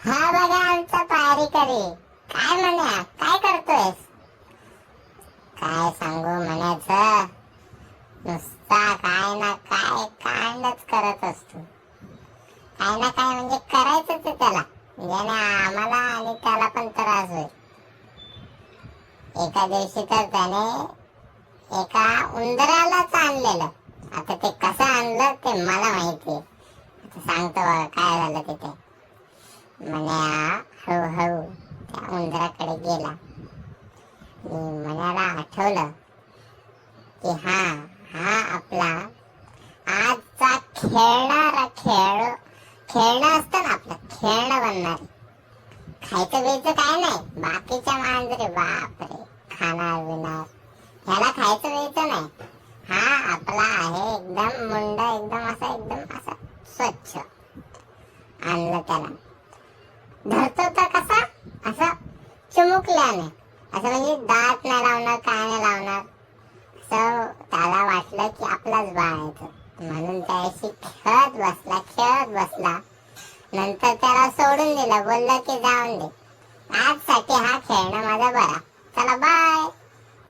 हा बघा आमचा पारीकरी काय म्हणा? काय करतोयस? काय सांगू म्हणायचं नुसता काय ना काय कांडच करत असतो. काय ना काय म्हणजे करायचंच आहे त्याला. म्हणजे आम्हाला आणि त्याला पण त्रास होईल. एका दिवशी तर त्याने एका उंदरालाच आणलेलं. आता ते कसं आणलं ते मला माहिती सांगतो बघा काय झालं तिथे. मल्या हळूहळू त्या उंदराकडे गेला. आणि मन्याला आठवलं की हा हा आपला आजचा खेळणारा खेळ खेळणं असतं ना आपलं खेळणं बनणार. खायचं प्यायचं काय नाही बाकीच्या मांजरे बापरे खाणार विणार ह्याला खायचं प्यायचं नाही. हा आपला आहे एकदम मुंड एकदम असा एकदम असा स्वच्छ. आणलं त्याला. धरतो तर कसा? असं चिमुकल्याने. असं म्हणजे दात नाही लावणार काय नाही लावणार. असं त्याला वाटलं की आपलाच बाळ आहे म्हणून त्याशी खेळत बसला खेळत बसला. नंतर त्याला सोडून दिलं बोललं की जाऊन दे. आजसाठी हा खेळणं माझा बरा.